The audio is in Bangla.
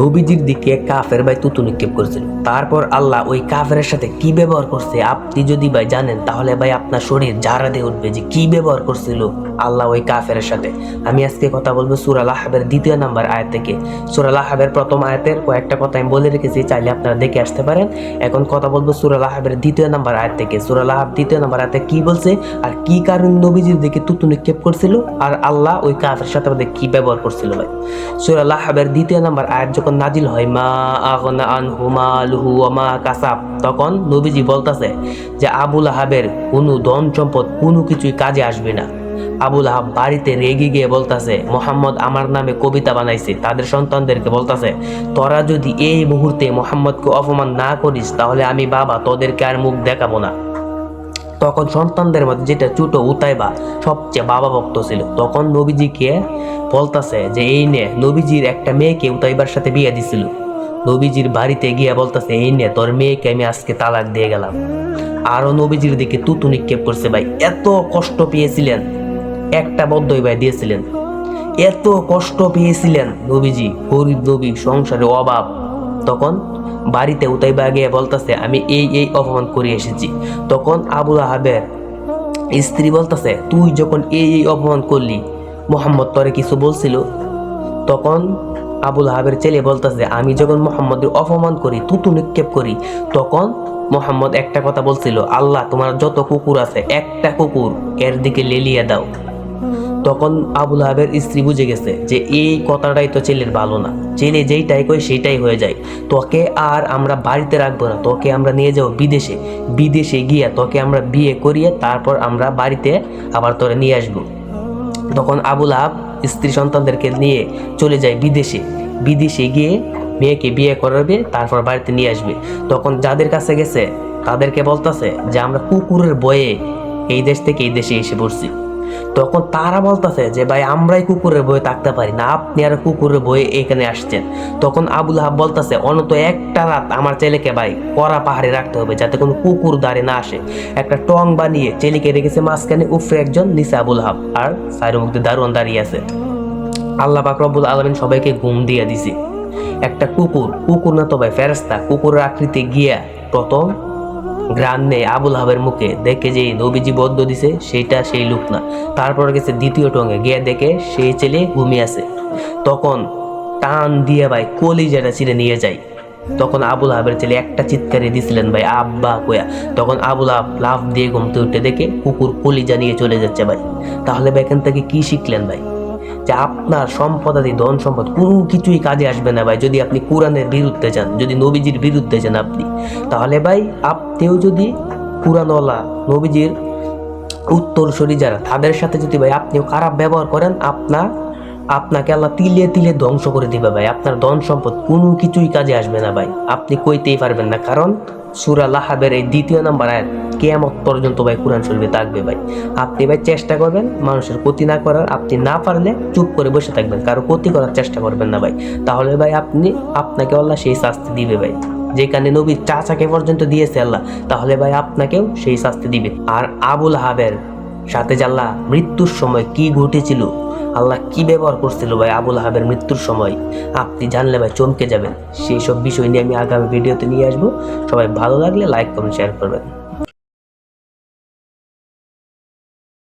নবীজির দিকে কাফের ভাই তুতু নিক্ষেপ করেছিল। তারপর আল্লাহ ওই কাফেরের সাথে কি ব্যবহার করছে আপনি যদি ভাই জানেন, তাহলে ভাই আপনার শরীর জারা দিয়ে উঠবে যে কি ব্যবহার করছিল আল্লাহ ওই কাফের সাথে। আমি আজকে কথা বলব সুরাল আহাবের দ্বিতীয় নাম্বার আয়াত থেকে। সুরাল আহাবের প্রথম আয়াতের কয়েকটা কথা আমি বলে রেখেছি, চাইলে আপনারা দেখে আসতে পারেন। এখন কথা বলব সুরাল আহাবের দ্বিতীয় নাম্বার আয়াত থেকে। সুরাল আহাব দ্বিতীয় নাম্বার আয়াতে কি বলছে আর কি কারণ নবীজির দিকে তুতু নিক্ষেপ করছিল আর আল্লাহ ওই কাফের সাথে আমাদের কি ব্যবহার করছিল ভাই? সুরাল আহাবের দ্বিতীয় নাম্বার আয়াত যখন নাজিল হয়, মা আগনা আনহু মালহু ওয়া মা কাসাব তখন নবীজি বলতাছে যে আবুল আহাবের কোনো ধন সম্পদ কোনো কিছুই কাজে আসবে না। আবুল আহাব বাড়িতে রেগে গিয়ে বলতাছে, মোহাম্মদ আমার নামে কবিতা বানাইছে, তাদের সন্তানদেরকে বলতাছে, তোরা যদি এই মুহূর্তে মোহাম্মদকে অপমান না করিস, তাহলে আমি বাবা তোদেরকে আর মুখ দেখাবো না। তখন সন্তানদের মধ্যে যেটা ছোট উতাইবা সবচেয়ে বাবা ভক্ত ছিল, তখন নবীজিকে বলতাছে যে, এই নে, নবীজির একটা মেয়েকে উতাইবার সাথে বিয়ে দিছিল। নবীজির বাড়িতে গিয়ে বলতাছে, এই নে, তোর মেয়েকে আমি আজকে তালাক দিয়ে গেলাম। আরও নবীজির দিকে তুতু নিক্ষেপ করছে, ভাই, এত কষ্ট পেয়েছিলেন, একটা বদ্ধই ভাই দিয়েছিলেন। এত কষ্ট পেয়েছিলেন নবীজি, গরিব নবী, সংসারে অভাব। তখন বাড়িতে উতাইবা গিয়ে বলতেছে, আমি এই এই অপমান করে এসেছি। তখন আবুল আহাবের স্ত্রী বলতেছে, তুই যখন এই এই অপমান করলি, মোহাম্মদ তোরে কিছু বলছিল? তখন আবুল আহাবের ছেলে বলতেছে, আমি যখন মোহাম্মদের অপমান করি তুতু নিক্ষেপ করি, তখন মোহাম্মদ একটা কথা বলছিল, আল্লাহ, তোমার যত কুকুর আছে, একটা কুকুর এর দিকে লেলিয়ে দাও। তখন আবুল আহাবের স্ত্রী বুঝে গেছে যে এই কথাটাই তো ছেলের ভালো না। ছেলে যেইটাই কই সেইটাই হয়ে যায়। তোকে আর আমরা বাড়িতে রাখব না। তোকে আমরা নিয়ে যাব বিদেশে। বিদেশে গিয়ে তোকে আমরা বিয়ে করিয়ে তারপর আমরা বাড়িতে আবার তোরে নিয়ে আসব। তখন আবুল আহাব স্ত্রী সন্তানদেরকে নিয়ে চলে যায় বিদেশে। বিদেশে গিয়ে মেয়েকে বিয়ে করাবে, তারপর বাড়িতে নিয়ে আসবে। তখন যাদের কাছে গেছে, তাদেরকে বলতেছে যে, আমরা কুকুরের বয়ে এই দেশ থেকে এই দেশে এসে পড়ছি। তখন তারা বলতেছে যে, ভাই, আমরাই কুকুরের বয়ে থাকতে পারি না। আপনি আর কুকুরের বয়ে এখানে আসছেন। তখন আবুল হাব বলতেছে অনত একটা রাত আমার ছেলেকে, ভাই, কড়া পাহাড়ে রাখতে হবে যাতে কোনো কুকুর দাঁড়ে না আসে। একটা টং বানিয়ে ছেলেকে রেখেছে মাঝখানে উফরে একজন নিচে আবুল হাব আর সাইরুর মুক্তি দারুণ দাঁড়িয়ে আছে। আল্লাহ পাক রব্বুল আলমিন সবাইকে ঘুম দিয়ে দিছে। একটা কুকুর কুকুর না তো ভাই ফেরেস্তা কুকুরের আকৃতি গিয়া প্রথম গ্রাম নেই আবুল হাবের মুখে দেখে যে নবীজি বদ্ধ দিছে সেইটা সেই লোক না। তারপর গেছে দ্বিতীয় টঙ্গে গিয়ে দেখে সেই ছেলে ঘুমিয়ে আছে। তখন টান দিয়ে ভাই কলি যেটা ছিঁড়ে নিয়ে যায়। তখন আবুল হাবের ছেলে একটা চিৎকারে দিছিলেন ভাই, আব্বা কোয়া। তখন আবুল হাব লাফ দিয়ে ঘুমতে উঠে দেখে কুকুর কলিজা নিয়ে চলে যাচ্ছে ভাই। তাহলে ভাই এখান থেকে কি শিখলেন ভাই? যে আপনার সম্পদ আদি ধন সম্পদ কোনো কিছুই কাজে আসবে না ভাই, যদি আপনি কোরআনের বিরুদ্ধে যান, যদি নবীজির বিরুদ্ধে যান আপনি। তাহলে ভাই, আপনিও যদি কোরআনওয়ালা, নবীজির উত্তরসূরি যারা, তাদের সাথে যদি ভাই আপনিও খারাপ ব্যবহার করেন আপনার আপনাকে আল্লাহ তিলে তিলে ধ্বংস করে দিবে ভাই। আপনার ধন সম্পদ কোনো কিছুই কাজে আসবে না ভাই। আপনি কইতেই পারবেন না। কারণ সুরা লাহাবের এই দ্বিতীয় নাম্বার আয়াত, কেয়ামত পর্যন্ত ভাই কোরআন শরীফে থাকবে ভাই। আপনি ভাই চেষ্টা করবেন মানুষের ক্ষতি না করার, আপনি না পারলে চুপ করে বসে থাকবেন, কারও ক্ষতি করার চেষ্টা করবেন না ভাই। তাহলে ভাই আপনি, আপনাকে আল্লাহ সেই শাস্তি দিবে ভাই। যেখানে নবীর চাচাকে পর্যন্ত দিয়েছে আল্লাহ, তাহলে ভাই আপনাকেও সেই শাস্তি দিবে। আর আবুল হাবের সাথে আল্লাহ মৃত্যুর সময় কি ঘটেছিল আল্লাহ কি ব্যবহার করছিল ভাই? আবুল আহাবের মৃত্যুর সময়। আপনি জানলে ভাই চমকে যাবেন। সেই সব বিষয় নিয়ে আমি আগামী ভিডিওতে নিয়ে আসব। সবাই ভালো লাগলে লাইক করুন শেয়ার করবেন।